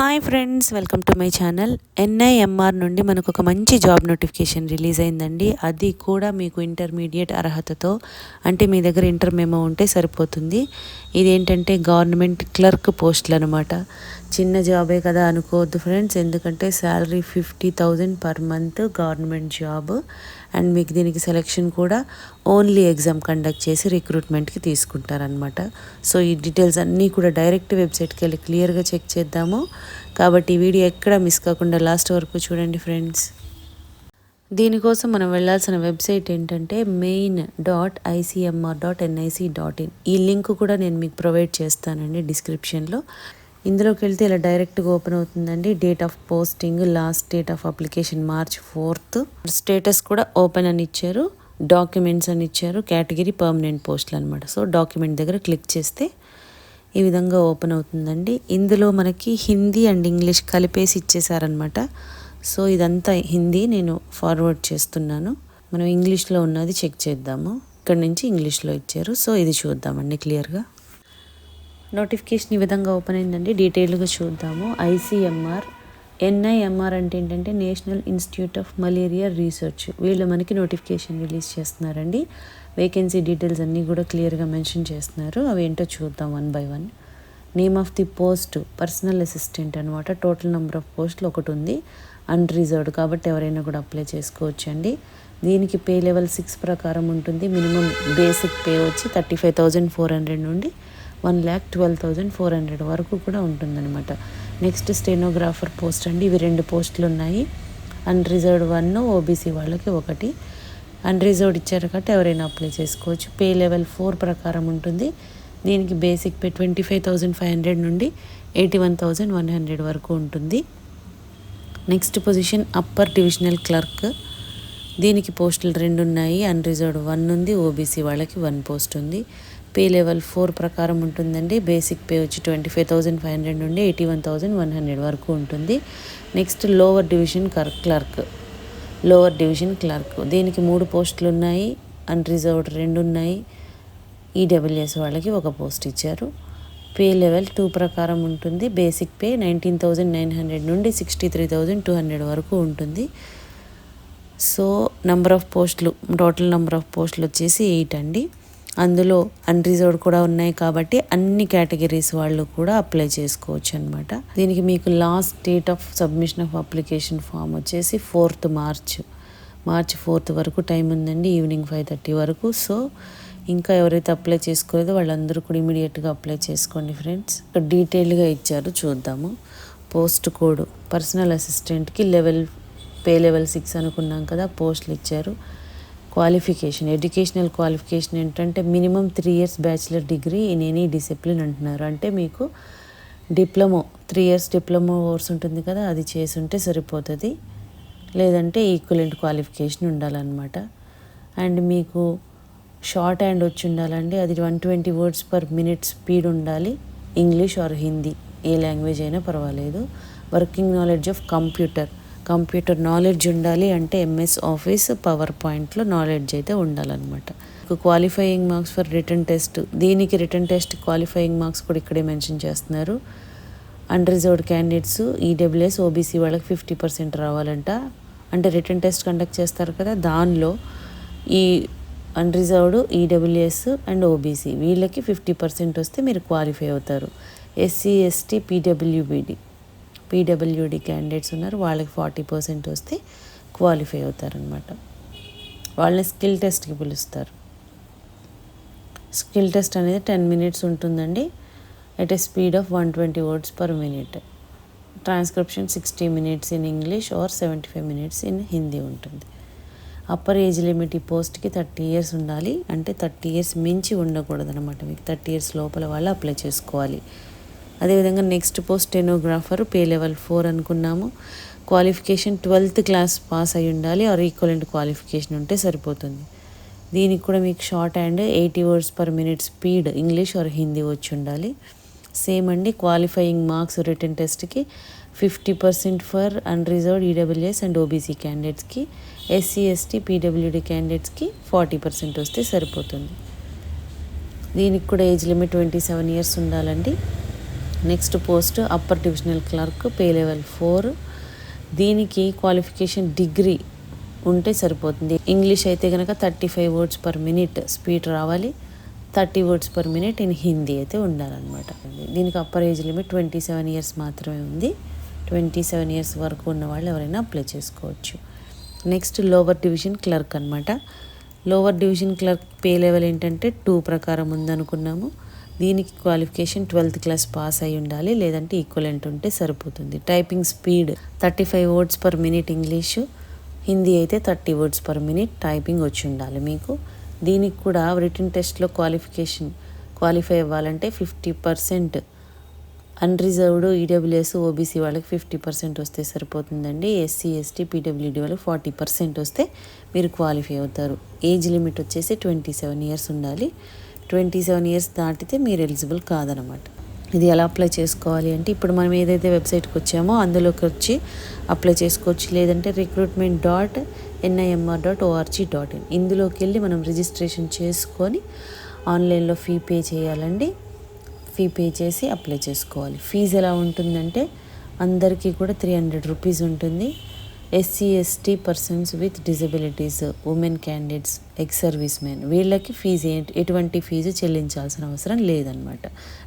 Hi friends welcome to my channel. NIMR నుండి మనకు ఒక మంచి జాబ్ నోటిఫికేషన్ రిలీజ్ అయిందండి. అది కూడా మీకు ఇంటర్మీడియట్ అర్హతతో అంటే మీ దగ్గర ఇంటర్ మెమో ఉంటే సరిపోతుంది. ఇదేంటంటే గవర్నమెంట్ క్లర్క్ పోస్టులు అనమాట చిన్న జాబే కదా అనుకోవద్దు ఫ్రెండ్స్. ఎందుకంటే salary fifty thousand per month government job. And మీకు దీనికి సెలెక్షన్ కూడా ఓన్లీ ఎగ్జామ్ కండక్ట్ చేసి రిక్రూట్మెంట్కి తీసుకుంటారనమాట సో ఈ డీటెయిల్స్ అన్నీ కూడా డైరెక్ట్ వెబ్సైట్కి వెళ్ళి క్లియర్గా చెక్ చేద్దాము. కాబట్టి ఈ వీడియో ఎక్కడ మిస్ కాకుండా లాస్ట్ వరకు చూడండి ఫ్రెండ్స్. దీనికోసం మనం వెళ్ళాల్సిన వెబ్సైట్ ఏంటంటే main dot ICMR dot NIC dot in ఈ లింక్ కూడా నేను మీకు ప్రొవైడ్ చేస్తానండి డిస్క్రిప్షన్లో. ఇందులోకి వెళ్తే ఇలా డైరెక్ట్గా ఓపెన్ అవుతుందండి. Date of posting last date of application March fourth. Status కూడా ఓపెన్ అని ఇచ్చారు. డాక్యుమెంట్స్ అని ఇచ్చారు. కేటగిరీ పర్మనెంట్ పోస్టులు అనమాట సో డాక్యుమెంట్ దగ్గర క్లిక్ చేస్తే ఈ విధంగా ఓపెన్ అవుతుందండి. ఇందులో మనకి హిందీ అండ్ ఇంగ్లీష్ కలిపేసి ఇచ్చేసారనమాట సో ఇదంతా హిందీ నేను ఫార్వర్డ్ చేస్తున్నాను. మనం ఇంగ్లీష్లో ఉన్నది చెక్ చేద్దాము. ఇక్కడ నుంచి ఇంగ్లీష్లో ఇచ్చారు. సో ఇది చూద్దామండి క్లియర్గా. నోటిఫికేషన్ ఈ విధంగా ఓపెన్ అయిందండి. డీటెయిల్గా చూద్దాము. ఐసీఎంఆర్ ఎన్ఐఎంఆర్ అంటే ఏంటంటే national institute of malaria research. వీళ్ళు మనకి నోటిఫికేషన్ రిలీజ్ చేస్తున్నారండి. వేకెన్సీ డీటెయిల్స్ అన్నీ కూడా క్లియర్గా మెన్షన్ చేస్తున్నారు. అవి ఏంటో చూద్దాం one by one. Name of the post personal assistant అనమాట టోటల్ నెంబర్ ఆఫ్ పోస్టులు ఒకటి ఉంది. అన్రిజర్వ్డ్ కాబట్టి ఎవరైనా కూడా అప్లై చేసుకోవచ్చండి. దీనికి పే లెవెల్ సిక్స్ ప్రకారం ఉంటుంది. మినిమం బేసిక్ పే వచ్చి thirty five thousand four hundred నుండి one lakh twelve thousand four hundred వరకు కూడా ఉంటుందన్నమాట. నెక్స్ట్ స్టెనోగ్రాఫర్ పోస్ట్ అండి. ఇవి రెండు పోస్టులు ఉన్నాయి. అన్రిజర్వ్డ్ వన్ ఓబీసీ వాళ్ళకి ఒకటి. అన్రిజర్వ్డ్ ఇచ్చారు కాబట్టి ఎవరైనా అప్లై చేసుకోవచ్చు. పే లెవెల్ ఫోర్ ప్రకారం ఉంటుంది. దీనికి basic pay twenty five thousand five hundred నుండి eighty one thousand one hundred వరకు ఉంటుంది. Next position upper divisional clerk దీనికి పోస్టులు రెండు ఉన్నాయి. అన్రిజర్వ్డ్ వన్ ఉంది. ఓబీసీ వాళ్ళకి వన్ పోస్ట్ ఉంది. పే లెవెల్ ఫోర్ ప్రకారం ఉంటుందండి. బేసిక్ పే వచ్చి twenty five thousand five hundred నుండి eighty one thousand one hundred వరకు ఉంటుంది. Next lower division clerk. Lower division clerk. దీనికి మూడు పోస్టులు ఉన్నాయి. అన్రిజర్వ్డ్ రెండు ఉన్నాయి. ఈడబ్ల్యూఎస్ వాళ్ళకి ఒక పోస్ట్ ఇచ్చారు. పే లెవెల్ టూ ప్రకారం ఉంటుంది. Basic pay nineteen thousand nine hundred నుండి sixty three thousand two hundred వరకు ఉంటుంది. సో నెంబర్ ఆఫ్ పోస్టులు టోటల్ నెంబర్ ఆఫ్ పోస్టులు వచ్చేసి ఎయిట్ అండి. అందులో అన్రిజర్వ్డ్ కూడా ఉన్నాయి కాబట్టి అన్ని కేటగిరీస్ వాళ్ళు కూడా అప్లై చేసుకోవచ్చు అనమాట దీనికి మీకు last date of submission of application form వచ్చేసి ఫోర్త్ మార్చ్ మార్చ్ ఫోర్త్ వరకు టైం ఉందండి ఈవినింగ్ ఫైవ్ థర్టీ వరకు. సో ఇంకా ఎవరైతే అప్లై చేసుకోలేదో వాళ్ళందరూ కూడా ఇమీడియట్గా అప్లై చేసుకోండి ఫ్రెండ్స్ డీటెయిల్గా ఇచ్చారు చూద్దాము. పోస్ట్ కోడ్ పర్సనల్ అసిస్టెంట్కి లెవెల్ పే లెవెల్ సిక్స్ అనుకున్నాం కదా పోస్టులు ఇచ్చారు. క్వాలిఫికేషన్ ఎడ్యుకేషనల్ క్వాలిఫికేషన్ ఏంటంటే minimum three years bachelor degree in any discipline అంటున్నారు. అంటే మీకు diploma three years diploma course ఉంటుంది కదా అది చేసి ఉంటే సరిపోతుంది. లేదంటే ఈక్వలెంట్ క్వాలిఫికేషన్ ఉండాలన్నమాట. అండ్ మీకు షార్ట్ హ్యాండ్ వచ్చి ఉండాలండి. అది one twenty words per minute speed ఉండాలి. ఇంగ్లీష్ ఆర్ హిందీ ఏ లాంగ్వేజ్ అయినా పర్వాలేదు. Working knowledge of computer. Computer knowledge ఉండాలి అంటే ఎంఎస్ ఆఫీస్ పవర్ పాయింట్లో నాలెడ్జ్ అయితే ఉండాలన్నమాట. Qualifying marks for written test దీనికి రిటర్న్ టెస్ట్ క్వాలిఫైయింగ్ మార్క్స్ కూడా ఇక్కడే మెన్షన్ చేస్తున్నారు. అన్రిజర్వ్డ్ క్యాండిడేట్స్ ఈడబ్ల్యూఎస్ ఓబీసీ వాళ్ళకి ఫిఫ్టీ పర్సెంట్ రావాలంట. అంటే రిటర్న్ టెస్ట్ కండక్ట్ చేస్తారు కదా దానిలో ఈ అన్రిజర్వ్డ్ ఈడబ్ల్యూఎస్ అండ్ ఓబీసీ వీళ్ళకి ఫిఫ్టీ పర్సెంట్ వస్తే మీరు క్వాలిఫై అవుతారు. SC ST PWBD PWD candidates ఉన్నారు. వాళ్ళకి ఫార్టీ పర్సెంట్ వస్తే క్వాలిఫై అవుతారనమాట వాళ్ళని స్కిల్ టెస్ట్కి పిలుస్తారు. స్కిల్ టెస్ట్ అనేది టెన్ మినిట్స్ ఉంటుందండి. At a speed of one twenty words per minute transcription sixty minutes in English or seventy five minutes in Hindi ఉంటుంది. అప్పర్ ఏజ్ లిమిట్ ఈ పోస్ట్కి థర్టీ ఇయర్స్ ఉండాలి. అంటే థర్టీ ఇయర్స్ మించి ఉండకూడదు అనమాట మీకు థర్టీ ఇయర్స్ లోపల వాళ్ళు అప్లై చేసుకోవాలి. అదేవిధంగా next post stenographer pay level four అనుకున్నాము. క్వాలిఫికేషన్ ట్వెల్త్ క్లాస్ పాస్ అయి ఉండాలి. ఆర్ ఈక్వలెంట్ క్వాలిఫికేషన్ ఉంటే సరిపోతుంది. దీనికి కూడా మీకు shorthand eighty words per minute speed English or Hindi వచ్చి ఉండాలి. సేమ్ అండి క్వాలిఫైయింగ్ మార్క్స్ రిటర్న్ టెస్ట్కి fifty percent for unreserved EWS and OBC క్యాండిడేట్స్కి ఎస్సీ ఎస్టీ పీడబ్ల్యూడీ క్యాండిడేట్స్కి ఫార్టీ పర్సెంట్ వస్తే సరిపోతుంది. దీనికి కూడా age limit twenty seven years ఉండాలండి. Next post upper divisional clerk pay level four దీనికి క్వాలిఫికేషన్ డిగ్రీ ఉంటే సరిపోతుంది. ఇంగ్లీష్ అయితే కనుక thirty five words per minute speed రావాలి. Thirty words per minute in Hindi అయితే ఉండాలన్నమాట. దీనికి upper age limit twenty seven years మాత్రమే ఉంది. ట్వంటీ సెవెన్ ఇయర్స్ వరకు ఉన్న వాళ్ళు ఎవరైనా అప్లై చేసుకోవచ్చు. నెక్స్ట్ లోవర్ డివిజన్ క్లర్క్ అనమాట lower division clerk pay level ఏంటంటే టూ ప్రకారం ఉందనుకున్నాము. దీనికి క్వాలిఫికేషన్ ట్వెల్త్ క్లాస్ పాస్ అయి ఉండాలి లేదంటే ఈక్వలెంట్ ఉంటే సరిపోతుంది. Typing speed thirty five words per minute English Hindi అయితే thirty words per minute typing వచ్చి ఉండాలి మీకు. దీనికి కూడా రిటర్న్ టెస్ట్లో క్వాలిఫికేషన్ క్వాలిఫై అవ్వాలంటే fifty percent unreserved EWS OBC వాళ్ళకి ఫిఫ్టీ పర్సెంట్ వస్తే సరిపోతుందండి. ఎస్సీ ఎస్టీ పీడబ్ల్యూడీ వాళ్ళకి ఫార్టీ పర్సెంట్ వస్తే మీరు క్వాలిఫై అవుతారు. ఏజ్ లిమిట్ వచ్చేసి ట్వంటీ సెవెన్ ఇయర్స్ ఉండాలి. ట్వంటీ సెవెన్ ఇయర్స్ దాటితే మీరు ఎలిజిబుల్ కాదనమాట. ఇది ఎలా అప్లై చేసుకోవాలి అంటే ఇప్పుడు మనం ఏదైతే వెబ్సైట్కి వచ్చామో అందులోకి వచ్చి అప్లై చేసుకోవచ్చు. లేదంటే recruitment dot NIMR dot ORG dot in ఇందులోకి వెళ్ళి మనం రిజిస్ట్రేషన్ చేసుకొని ఆన్లైన్లో ఫీ పే చేయాలండి. ఫీ పే చేసి అప్లై చేసుకోవాలి. ఫీజు ఎలా ఉంటుందంటే అందరికీ కూడా త్రీ హండ్రెడ్ రూపీస్ ఉంటుంది. SC ST persons with disabilities women candidates ex servicemen వీళ్ళకి ఫీజు ఏంటి ఎటువంటి ఫీజు చెల్లించాల్సిన అవసరం లేదనమాట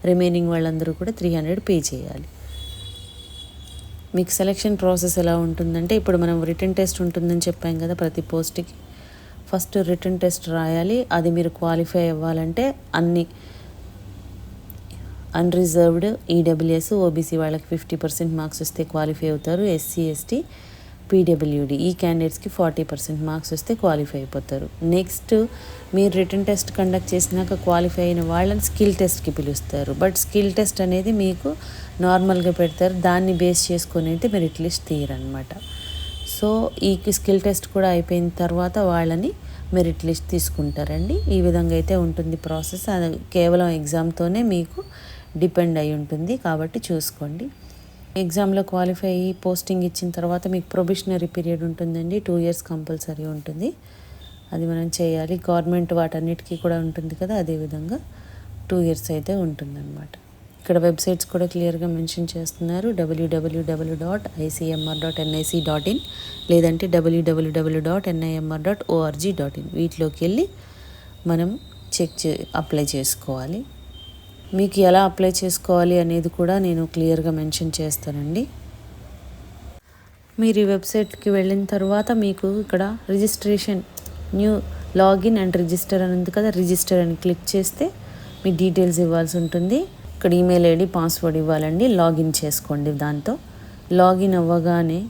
రిమైనింగ్ వాళ్ళందరూ కూడా త్రీ హండ్రెడ్ పే చేయాలి. మీకు సెలక్షన్ ప్రాసెస్ ఎలా ఉంటుందంటే ఇప్పుడు మనం రిటర్న్ టెస్ట్ ఉంటుందని చెప్పాం కదా ప్రతి పోస్ట్కి. ఫస్ట్ రిటర్న్ టెస్ట్ రాయాలి అది మీరు క్వాలిఫై అవ్వాలంటే అన్ని అన్రిజర్వ్డ్ ఈడబ్ల్యూఎస్ ఓబీసీ వాళ్ళకి ఫిఫ్టీ పర్సెంట్ మార్క్స్ వస్తే క్వాలిఫై అవుతారు ఎస్సీ ఎస్టీ పీడబ్ల్యూడి ఈ క్యాండిడేట్స్కి ఫార్టీ పర్సెంట్ మార్క్స్ వస్తే క్వాలిఫై అయిపోతారు. నెక్స్ట్ మీరు రిటర్న్ టెస్ట్ కండక్ట్ చేసినాక క్వాలిఫై అయిన వాళ్ళని స్కిల్ టెస్ట్కి పిలుస్తారు. బట్ స్కిల్ టెస్ట్ అనేది మీకు నార్మల్గా పెడతారు. దాన్ని బేస్ చేసుకొని అయితే మెరిట్ లిస్ట్ తీయరనమాట సో ఈ స్కిల్ టెస్ట్ కూడా అయిపోయిన తర్వాత వాళ్ళని మెరిట్ లిస్ట్ తీసుకుంటారండి. ఈ విధంగా అయితే ఉంటుంది ప్రాసెస్ అది కేవలం ఎగ్జామ్తోనే మీకు డిపెండ్ అయి ఉంటుంది. కాబట్టి చూసుకోండి. ఎగ్జామ్లో క్వాలిఫై అయ్యి పోస్టింగ్ ఇచ్చిన తర్వాత మీకు ప్రొబిషనరీ పీరియడ్ ఉంటుందండి. టూ ఇయర్స్ కంపల్సరీ ఉంటుంది. అది మనం చేయాలి. గవర్నమెంట్ వాటన్నిటికీ కూడా ఉంటుంది కదా అదేవిధంగా టూ ఇయర్స్ అయితే ఉంటుందన్నమాట. ఇక్కడ వెబ్సైట్స్ కూడా క్లియర్గా మెన్షన్ చేస్తున్నారు. WWW dot ICMR dot NIC dot in లేదంటే WWW dot NIMR dot ORG dot in వీటిలోకి వెళ్ళి మనం చెక్ చే అప్లై చేసుకోవాలి. మీకు ఎలా అప్లై చేసుకోవాలి అనేది కూడా నేను క్లియర్గా మెన్షన్ చేస్తానండి. మీరు ఈ వెబ్సైట్కి వెళ్ళిన తర్వాత మీకు ఇక్కడ registration new login and register అని ఉంది కదా రిజిస్టర్ అని క్లిక్ చేస్తే మీ డీటెయిల్స్ ఇవ్వాల్సి ఉంటుంది. ఇక్కడ ఈమెయిల్ ఐడి పాస్వర్డ్ ఇవ్వాలండి లాగిన్ చేసుకోండి దాంతో. లాగిన్ అవ్వగానే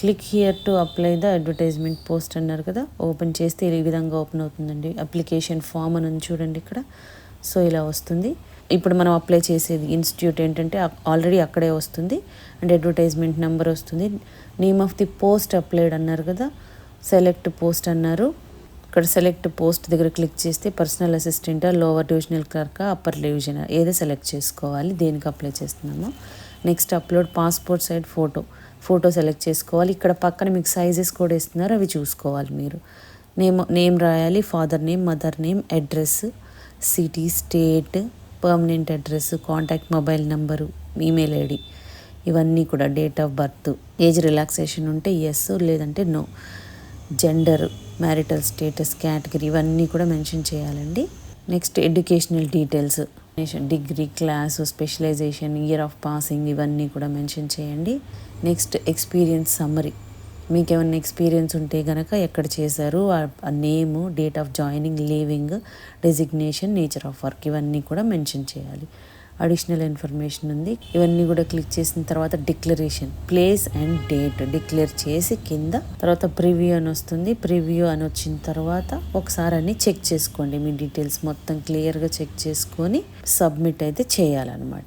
click here to apply the advertisement post అన్నారు కదా ఓపెన్ చేస్తే ఈ విధంగా ఓపెన్ అవుతుందండి? అప్లికేషన్ ఫామ్ అని చూడండి ఇక్కడ. సో ఇలా వస్తుంది. ఇప్పుడు మనం అప్లై చేసేది ఇన్స్టిట్యూట్ ఏంటంటే ఆల్రెడీ అక్కడే వస్తుంది. అండ్ అడ్వర్టైజ్మెంట్ నెంబర్ వస్తుంది. Name of the post applied అన్నారు కదా. సెలెక్ట్ పోస్ట్ అన్నారు. ఇక్కడ సెలెక్ట్ పోస్ట్ దగ్గర క్లిక్ చేస్తే పర్సనల్ అసిస్టెంట్ లోవర్ డివిజనల్ క్లర్కా అప్పర్ డివిజన్ ఏదో సెలెక్ట్ చేసుకోవాలి దేనికి అప్లై చేస్తున్నామో. Next upload passport size photo photo select చేసుకోవాలి. ఇక్కడ పక్కన మీకు సైజెస్ కూడా ఇస్తున్నారు అవి చూసుకోవాలి మీరు. నేమ్ నేమ్ రాయాలి. Father name mother name address city state permanent address contact mobile number email ID ఇవన్నీ కూడా date of birth age relaxation ఉంటే ఎస్ లేదంటే no gender marital status category ఇవన్నీ కూడా మెన్షన్ చేయాలండి. Next educational details degree class specialization year of passing ఇవన్నీ కూడా mention చేయండి. నెక్స్ట్ ఎక్స్పీరియన్స్ సమ్మరీ మీకు ఏమైనా ఎక్స్పీరియన్స్ ఉంటే కనుక ఎక్కడ చేశారు? ఆ name date of joining leaving designation nature of work ఇవన్నీ కూడా మెన్షన్ చేయాలి. అడిషనల్ ఇన్ఫర్మేషన్ ఉంది. ఇవన్నీ కూడా క్లిక్ చేసిన తర్వాత declaration place and date declare చేసి కింద తర్వాత ప్రివ్యూ అని వస్తుంది. ప్రివ్యూ అని వచ్చిన తర్వాత ఒకసారి అన్ని చెక్ చేసుకోండి. మీ డీటెయిల్స్ మొత్తం క్లియర్గా చెక్ చేసుకొని సబ్మిట్ అయితే చేయాలన్నమాట.